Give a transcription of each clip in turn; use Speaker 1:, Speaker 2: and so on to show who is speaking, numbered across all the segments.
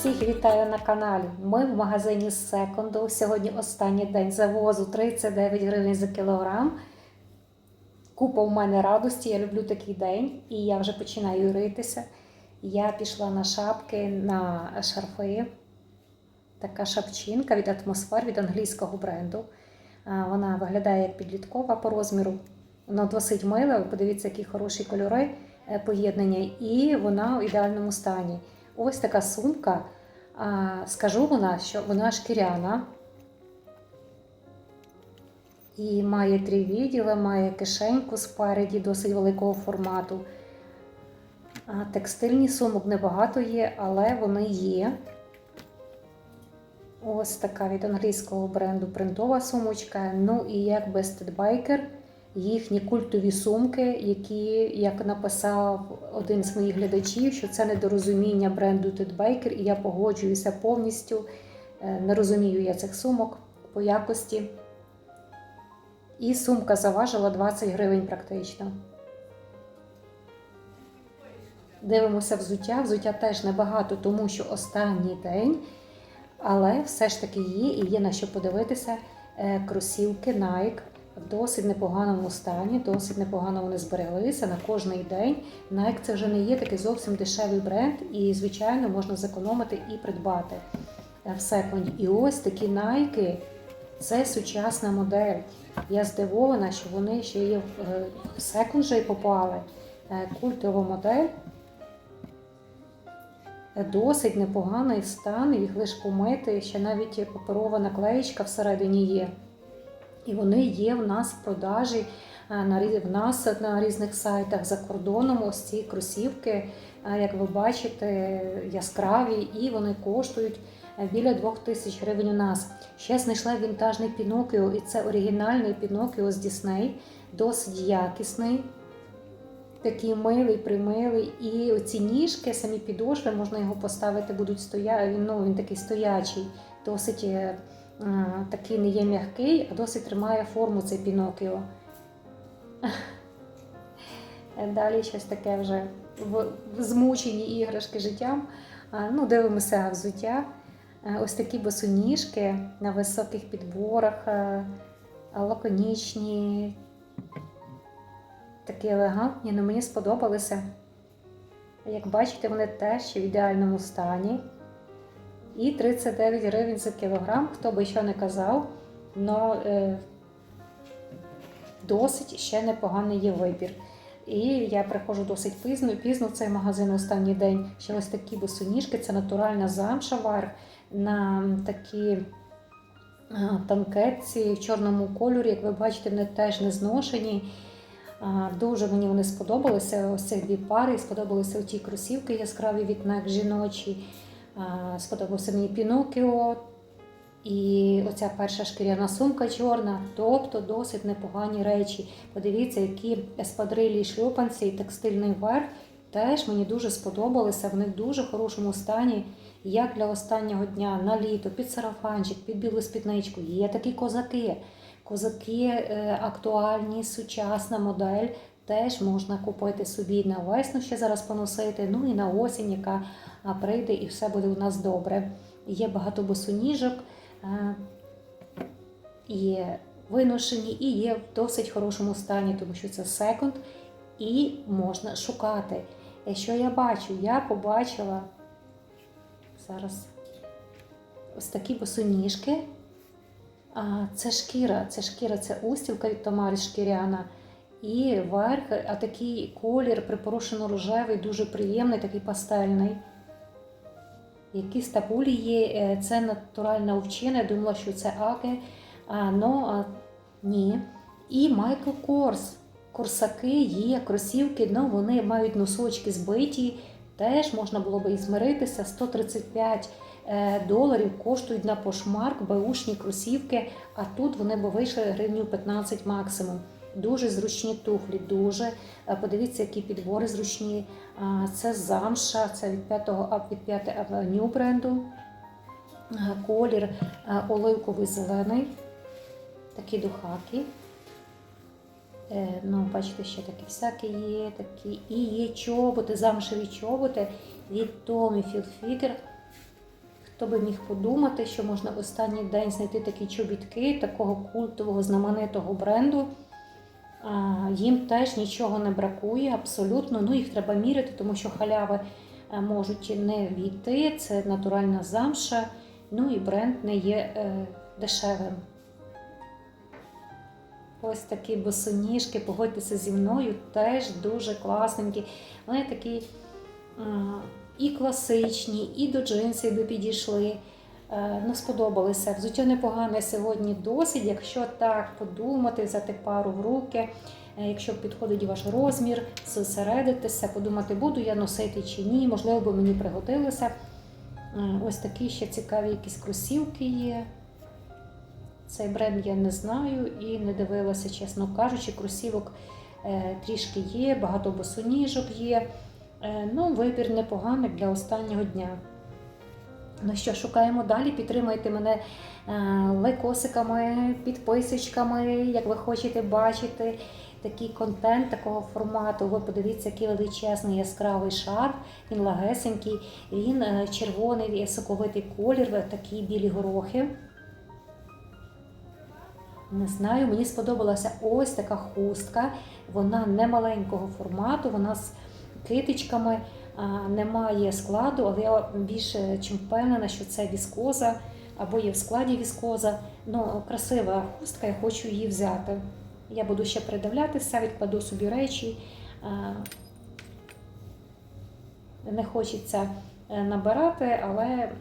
Speaker 1: Всіх вітаю на каналі. Ми в магазині Секонду. Сьогодні останній день завозу 39 гривень за кілограм. Купа в мене радості, я люблю такий день і я вже починаю ритися. Я пішла на шапки, на шарфи. Така шапчинка від атмосфер від англійського бренду. Вона виглядає як підліткова по розміру. Вона досить мила. Ви подивіться, які хороші кольори е, поєднання, і вона в ідеальному стані. Ось така сумка. Скажу вона, що вона шкіряна. І має три відділи, має кишеньку спереді досить великого формату. Текстильні сумок небагато є, але вони є. Ось така від англійського бренду принтова сумочка. Ну і як без Тедбайкер, їхні культові сумки, які, як написав один з моїх глядачів, що це недорозуміння бренду Тедбайкер, і я погоджуюся повністю. Е, Не розумію я цих сумок по якості. І сумка заважила 20 гривень практично. Дивимося взуття. Взуття теж небагато, тому що останній день. Але все ж таки є і є на що подивитися. Е, Кросівки Nike в досить непоганому стані, досить непогано вони збереглися на кожний день. Nike це вже не є такий зовсім дешевий бренд, і, звичайно, можна зекономити і придбати е, в секунді. І ось такі Nike – це сучасна модель. Я здивована, що вони ще є в е, секунд вже й попали. Е, Культова модель. Досить непоганий стан, їх лише помити, ще навіть паперова наклеїчка всередині є. І вони є в нас в продажі е, в нас на різних сайтах за кордоном. Ось ці кросівки, е, як ви бачите, яскраві, і вони коштують е, біля 2000 гривень у нас. Ще знайшла вінтажний Пінокіо, і це оригінальний Пінокіо з Дісней, досить якісний. Такий милий, примилий. І оці ніжки, самі підошви, можна його поставити, будуть стоя... ну, він такий стоячий, досить такий не є м'який, а досить тримає форму цей Пінокіо. Далі щось таке вже змучені іграшки життям. Ну, дивимося взуття. Е, Ось такі босоніжки на високих підборах, е, лаконічні, такі елегантні, але мені сподобалися. Як бачите, вони теж в ідеальному стані. І 39 гривень за кілограм, хто би що не казав, але досить ще непоганий є вибір. І я приходжу досить пізно, пізно в цей магазин останній день. Ще ось такі босоніжки, це натуральна замша верх на такі танкетці в чорному кольорі. Як ви бачите, вони теж не зношені. Дуже мені вони сподобалися. Ось цих дві пари. Сподобалися ті кросівки яскраві від NEC жіночі. Сподобався мені Пінокіо. І оця перша шкіряна сумка чорна, тобто досить непогані речі. Подивіться, які еспадрилі шльопанці і текстильний верх теж мені дуже сподобалися. Вони в дуже хорошому стані, як для останнього дня, на літо, під сарафанчик, під білу спідничку. Є такі козаки. Козаки е, актуальні, сучасна модель. Теж можна купити собі на весну ще зараз поносити, ну і на осінь, яка прийде, і все буде у нас добре. Є багато босоніжок, і виношені, і є в досить хорошому стані, тому що це секунд, і можна шукати. Е, Що я бачу? Я побачила зараз ось такі босоніжки. А, Це шкіра, це шкіра, це устілка від Тамари шкіряна. І верх, а такий колір припорошено-рожевий, дуже приємний, такий пастельний. Якісь табулі є, е, це натуральна овчина, я думала, що це аки, а, ну а, ні. І Майкл Корс. Корсаки є, кросівки, ну вони мають носочки збиті, теж можна було би і змиритися. 135 е, доларів коштують на пошмарк беушні кросівки, а тут вони б вийшли гривню 15 максимум. Дуже зручні туфлі, дуже. Е, Подивіться, які підбори зручні. Це замша, це від 5 ап від 5 авеню бренду. Колір е, оливковий зелений. Такі духаки. Е, Ну, бачите, ще такі всякі є, такі. І є чоботи, замшеві чоботи від Tommy Hilfiger. Хто би міг подумати, що можна останній день знайти такі чобітки такого культового знаменитого бренду. Їм теж нічого не бракує, абсолютно. Ну, їх треба міряти, тому що халяви е, можуть не війти. Це натуральна замша. Ну і бренд не є е, дешевим. Ось такі босоніжки, погодьтеся зі мною, теж дуже класненькі. Вони такі і класичні, і до джинсів би підійшли. Е, Ну, сподобалися. Взуття непогане сьогодні досить. Якщо так подумати, взяти пару в руки, е, якщо підходить ваш розмір, зосередитися, подумати, буду я носити чи ні, можливо, би мені пригодилося. Е, Ось такі ще цікаві якісь кросівки є. Цей бренд я не знаю і не дивилася, чесно кажучи, кросівок трішки є, багато босоніжок є. Ну, вибір непоганий для останнього дня. Ну що, шукаємо далі, підтримайте мене е, лайкосиками, підписочками, як ви хочете бачити такий контент такого формату. Ви подивіться, який величезний яскравий шар, він лагесенький, він е, червоний, соковитий колір, такі білі горохи. Не знаю, мені сподобалася ось така хустка. Вона не маленького формату, вона з китичками, немає складу, але я більше чим впевнена, що це віскоза або є в складі віскоза. Ну, красива хустка, я хочу її взяти. Я буду ще придивлятися, відкладу собі речі. Не хочеться е, набирати, але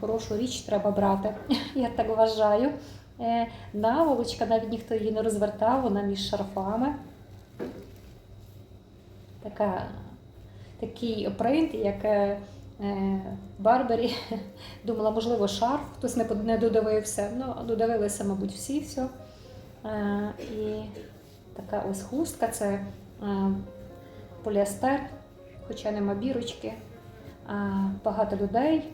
Speaker 1: хорошу річ треба брати. Я так вважаю. Е, Наволочка, навіть ніхто її не розвертав, вона між шарфами. Така, такий принт, як е, е, Думала, можливо, шарф, хтось не, додивився. Ну, додивилися, мабуть, всі все. І така ось хустка це е, поліестер, хоча нема бірочки. Багато людей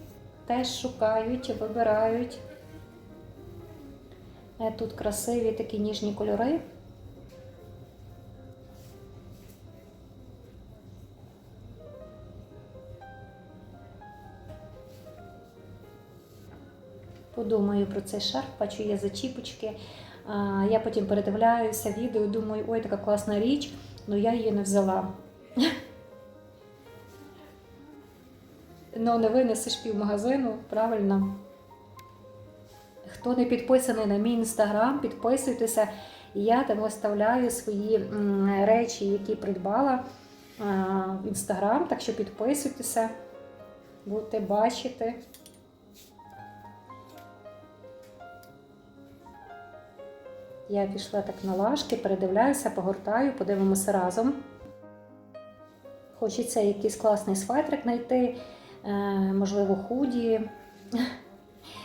Speaker 1: теж шукають, вибирають. Тут красиві такі ніжні кольори. Подумаю про цей шарф, бачу, є зачіпочки. Я потім передивляюся відео, думаю, ой, така класна річ, але я її не взяла. Ну, не винесеш півмагазину, правильно. Хто не підписаний на мій інстаграм, підписуйтеся. Я там виставляю свої речі, які придбала в інстаграм, так що підписуйтеся, будете бачити. Я пішла так на лажки, передивляюся, погортаю, подивимося разом. Хочеться якийсь класний свайтрик знайти, е, можливо, худі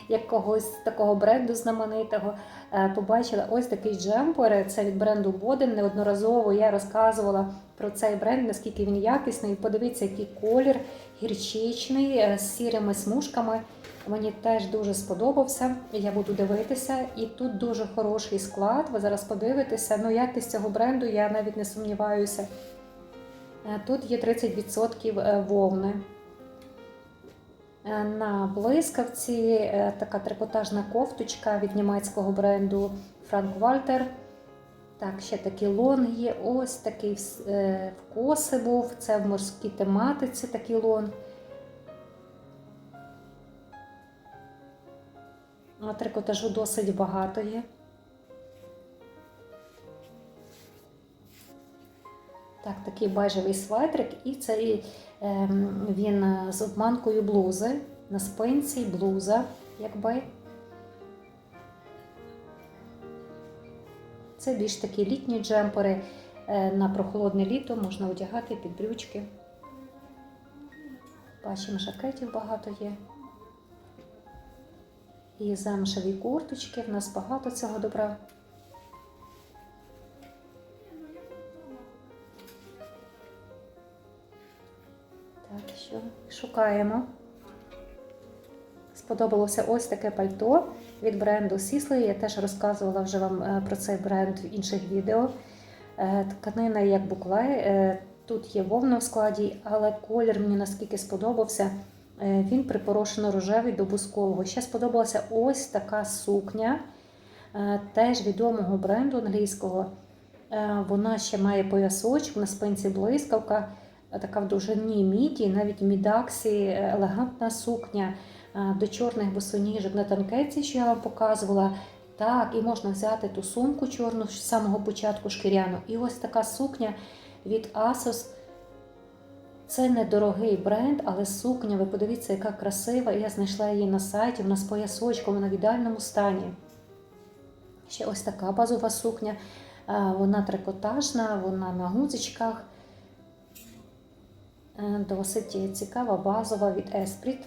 Speaker 1: якогось такого бренду знаменитого. Е, Побачила ось такий джемпер. Це від бренду Боден. Неодноразово я розказувала про цей бренд, наскільки він якісний. Подивіться, який колір гірчичний е, з сірими смужками. Мені теж дуже сподобався. Я буду дивитися, і тут дуже хороший склад. Ви зараз подивитеся. Ну, якість цього бренду я навіть не сумніваюся. Е, Тут є 30% е, вовни. Е, На блискавці е, така трикотажна кофточка від німецького бренду Франк Вальтер. Так, ще такий лон є. Ось такий е, в коси був. Це в морській тематиці такий лон. А трикотажу досить багато є. Так, такий бежевий светрик, і цей він е, з обманкою блузи на спинці, блуза, якби. Це більш такі літні джемпери е, на прохолодне літо можна одягати під брючки. Бачимо, жакетів багато є. І замшеві курточки. В нас багато цього добра. Шукаємо. Сподобалося ось таке пальто від бренду Sisley. Я теж розказувала вже вам е, про цей бренд в інших відео. Е, Тканина як букле. е, Тут є вовна в складі, але колір мені наскільки сподобався. Він припорошено рожевий до бускового. Ще сподобалася ось така сукня, теж відомого бренду англійського. Вона ще має поясочок на спинці блискавка, така в довжині міді, навіть мідаксі, елегантна сукня е, до чорних босоніжок на танкетці, що я вам показувала. Так, і можна взяти ту сумку чорну з самого початку шкіряну. І ось така сукня від Asos. Це недорогий бренд, але сукня, ви подивіться, яка красива. Я знайшла її на сайті, вона з поясочком, вона в ідеальному стані. Ще ось така базова сукня. Е, Вона трикотажна, вона на гудзичках. Е, Досить цікава, базова від Esprit.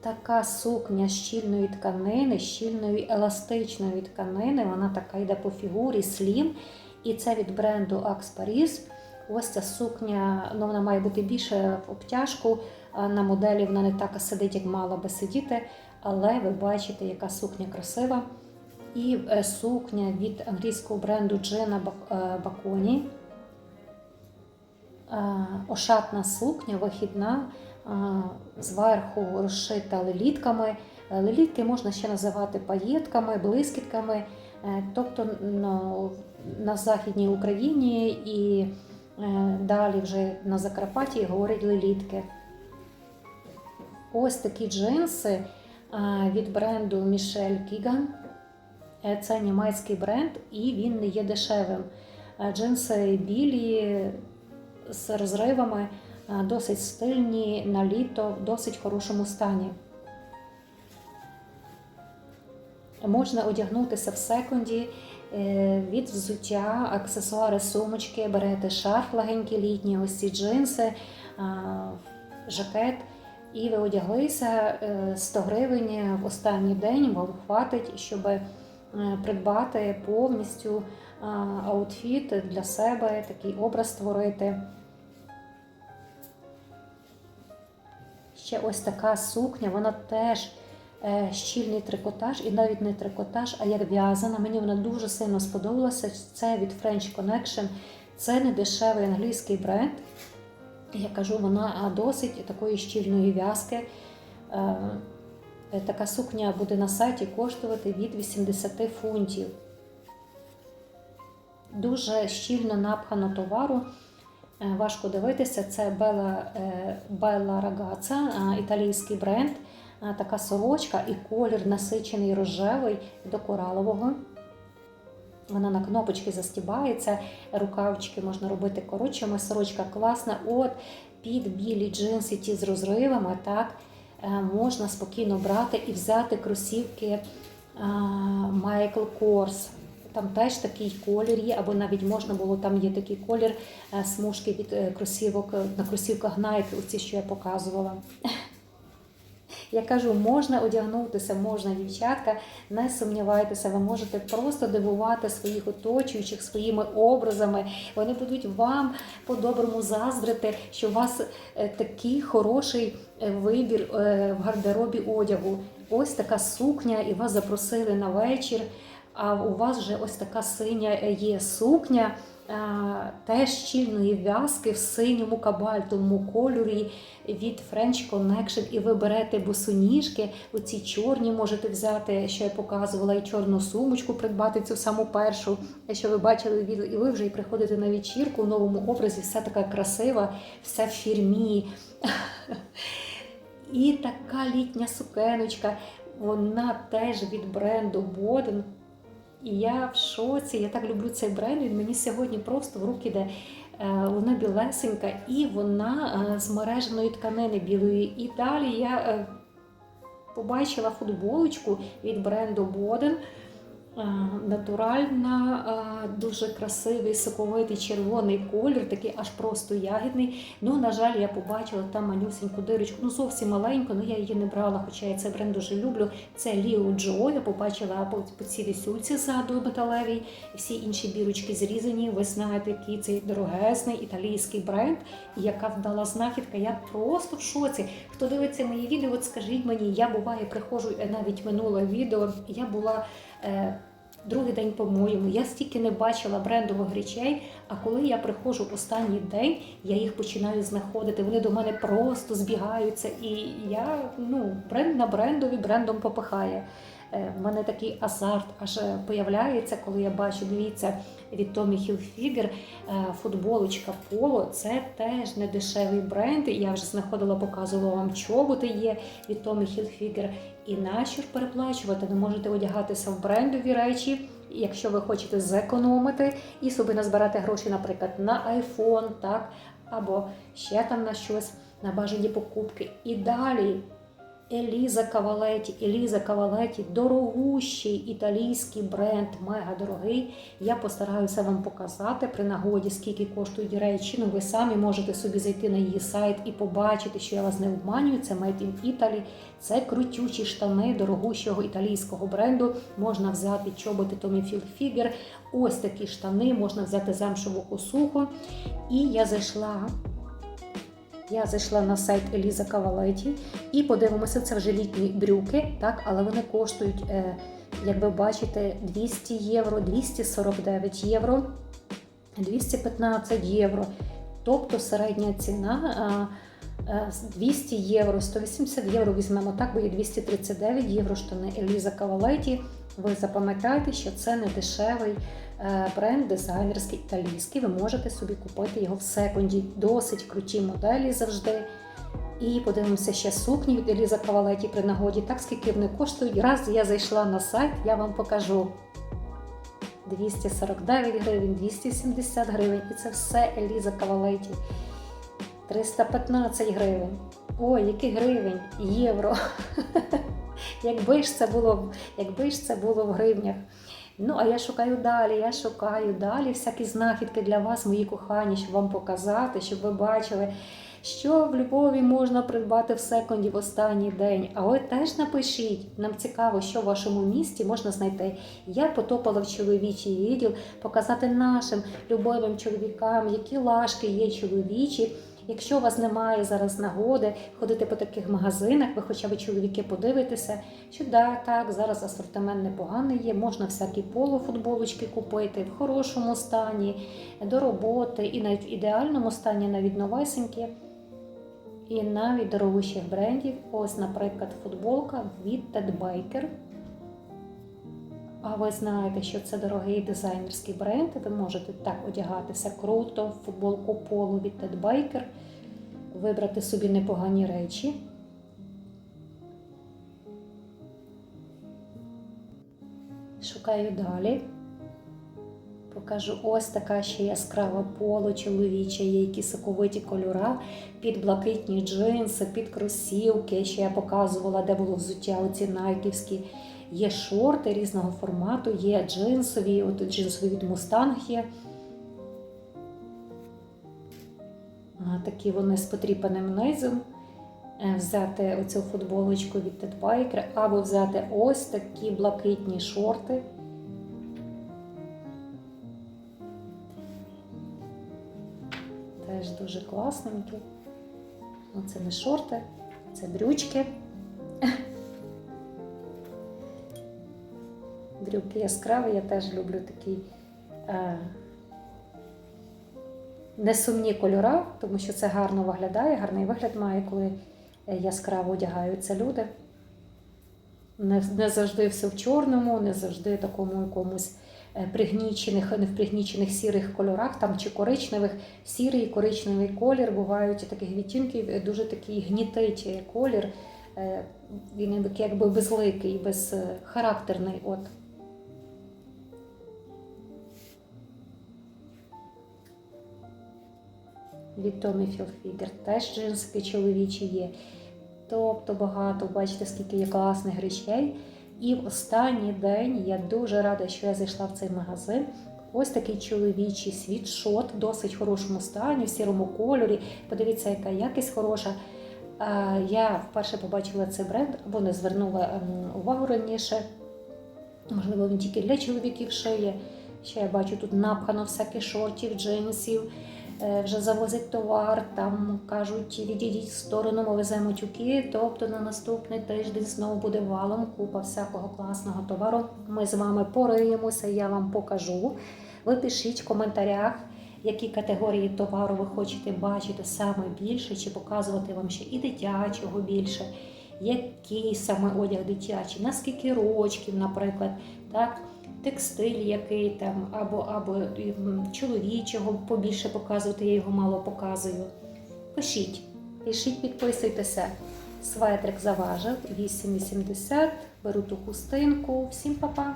Speaker 1: Така сукня щільної тканини, щільної еластичної тканини. Вона така йде по фігурі, слім. І це від бренду Axe Paris. Ось ця сукня, ну вона має бути більше в обтяжку. На моделі вона не так сидить, як мала би сидіти. Але ви бачите, яка сукня красива. І е, сукня від англійського бренду Джина Баконі. Е, Ошатна сукня, вихідна, е, зверху розшита лелітками. Е, Лелітки можна ще називати паєтками, блискітками. Е, Тобто ну, на Західній Україні і е, далі вже на Закарпатті говорять лелітки. Ось такі джинси е, від бренду Michelle Kigan. Е, Це німецький бренд і він не є дешевим. Е, Джинси білі з розривами, е, досить стильні на літо, в досить хорошому стані. Можна одягнутися в секунді від взуття, аксесуари, сумочки, берете шарф легенький літній, ось ці джинси, жакет. І ви одяглися е, 100 гривень в останній день, вам хватить, щоб придбати повністю е, аутфіт для себе, такий образ створити. Ще ось така сукня, вона теж е, щільний трикотаж, і навіть не трикотаж, а як в'язана. Мені вона дуже сильно сподобалася. Це від French Connection. Це не дешевий англійський бренд. Я кажу, вона досить такої щільної в'язки. Е, Така сукня буде на сайті коштувати від 80 фунтів. Дуже щільно напхано товару. Е, Важко дивитися, це Bella, е, Ragazza, італійський бренд. Така сорочка і колір насичений рожевий до коралового. Вона на кнопочки застібається, рукавчики можна робити коротшими. Сорочка класна. От під білі джинси, ті з розривами, так можна спокійно брати і взяти кросівки е, Michael Kors. Там теж такий колір є, або навіть можна було, там є такий колір е, смужки від е, кросівок е, на кросівках Nike, оці, що я показувала. Я кажу, можна одягнутися, можна, дівчатка, не сумнівайтеся, ви можете просто дивувати своїх оточуючих своїми образами. Вони будуть вам по-доброму заздрити, що у вас е, такий хороший е, вибір е, в гардеробі одягу. Ось така сукня, і вас запросили на вечір. А у вас вже ось така синя є сукня, теж щільної в'язки в синьому кабальтовому кольорі від French Connection. І ви берете босоніжки, оці чорні можете взяти, що я показувала, і чорну сумочку придбати цю саму першу, що ви бачили відео, і ви вже і приходите на вечірку в новому образі, вся така красива, вся в фірмі. І така літня сукеночка, вона теж від бренду Боден. І я в шоці, я так люблю цей бренд. Він мені сьогодні просто в руки йде. Е, Вона білесенька і вона е, з мереженої тканини білої. І далі я е, побачила футболочку від бренду Боден. Е, Натуральна, е, дуже красивий, соковитий червоний колір, такий аж просто ягідний. Ну, на жаль, я побачила там манюсеньку дирочку, ну зовсім маленьку, але я її не брала, хоча я цей бренд дуже люблю. Це Ліо Джо. Я побачила по, цій вісюльці ззаду металевій. Всі інші бірочки зрізані. Ви знаєте, який цей дорогезний італійський бренд, яка вдала знахідка. Я просто в шоці. Хто дивиться мої відео, от скажіть мені, я буває, приходжу е, навіть минуле відео. Я була. Другий день по-моєму. Я стільки не бачила брендових речей. А коли я приходжу в останній день, я їх починаю знаходити. Вони до мене просто збігаються, і я ну бренд на брендові брендом попихає. Е, В мене такий азарт аж е, появляється, коли я бачу, дивіться, від Tommy Hilfiger е, футболочка Polo. Це теж не дешевий бренд. Я вже знаходила, показувала вам чоботи є від Tommy Hilfiger. І нащо ж переплачувати? Ви можете одягатися в брендові речі. Якщо ви хочете зекономити і собі назбирати гроші, наприклад, на iPhone, так, або ще там на щось, на бажані покупки. І далі Еліза Кавалеті, Еліза Кавалеті, дорогущий італійський бренд, мега дорогий. Я постараюся вам показати при нагоді, скільки коштують речі. Ну, ви самі можете собі зайти на її сайт і побачити, що я вас не обманюю. Це Made in Italy. Це крутючі штани дорогущого італійського бренду. Можна взяти чоботи Tommy Hilfiger. Ось такі штани, можна взяти замшеву косуху. І я зайшла. Я зайшла на сайт Еліза Кавалеті і подивимося, це вже літні брюки, так, але вони коштують, е, як ви бачите, 200 євро, 249 євро, 215 євро. Тобто середня ціна а, е, 200 євро, 180 євро візьмемо так, бо є 239 євро штани Еліза Кавалеті. Ви запам'ятайте, що це не дешевий бренд, дизайнерський італійський. Ви можете собі купити його в секунді. Досить круті моделі завжди. І подивимося ще сукні від Еліза Кавалеті при нагоді. Так, скільки вони коштують. Раз я зайшла на сайт, я вам покажу. 249 гривень, 270 гривень. І це все Еліза Кавалеті. 315 гривень. Ой, який гривень? Євро. Якби ж це було, якби ж це було в гривнях. Ну, а я шукаю далі, я шукаю далі всякі знахідки для вас, мої кохані, щоб вам показати, щоб ви бачили, що в Львові можна придбати в секунді в останній день. А ви теж напишіть. Нам цікаво, що в вашому місті можна знайти. Я потопала в чоловічий відділ, показати нашим любовим чоловікам, які лашки є чоловічі. Якщо у вас немає зараз нагоди ходити по таких магазинах, ви хоча б чоловіки подивитеся, що да, так, зараз асортимент непоганий є, можна всякі полуфутболочки купити в хорошому стані, до роботи, і навіть в ідеальному стані, навіть новесенькі. І навіть дорогущих брендів. Ось, наприклад, футболка від Ted Baker. А ви знаєте, що це дорогий дизайнерський бренд, ви можете так одягатися круто, футболку полу від Ted Baker, вибрати собі непогані речі. Шукаю далі. Покажу ось така ще яскрава поло чоловіча, є які соковиті кольора, під блакитні джинси, під кросівки. Ще я показувала, де було взуття оці найківські. Є шорти різного формату, є джинсові, от джинсові від Mustang є. Такі вони з потріпаним низом. Е, Взяти оцю футболочку від Ted або взяти ось такі блакитні шорти. Теж дуже класненькі. Це не шорти, це брючки. Брюки яскраві, я теж люблю такі е, несумні кольори, тому що це гарно виглядає, гарний вигляд має, коли яскраво одягаються люди. Не, не завжди все в чорному, не завжди такому якомусь е, пригнічених, не в пригнічених сірих кольорах, там чи коричневих, сірий і коричневий колір бувають таких відтінків, е, дуже такий гнітий колір. Е, Він якби безликий, безхарактерний. От. Від Tommy Hilfiger. Теж джинсики чоловічі є. Тобто багато, бачите, скільки є класних речей. І в останній день я дуже рада, що я зайшла в цей магазин. Ось такий чоловічий світшот в досить хорошому стані, в сірому кольорі. Подивіться, яка якість хороша. Я вперше побачила цей бренд або не звернула ем, увагу раніше. Можливо, він тільки для чоловіків шиє. Ще я бачу тут напхано всяких шортів, джинсів. Е, вже завозить товар, там кажуть, відійдіть в сторону, ми веземо тюки. Тобто на наступний тиждень знову буде валом купа всякого класного товару. Ми з вами пориємося, я вам покажу. Ви пишіть в коментарях, які категорії товару ви хочете бачити саме більше, чи показувати вам ще і дитячого більше, який саме одяг дитячий, на скільки рочків, наприклад, так, текстиль який там, або, або чоловічого побільше показувати, я його мало показую. Пишіть, пишіть, підписуйтеся. Светрик заважив 8,80. Беру ту хустинку. Всім па-па!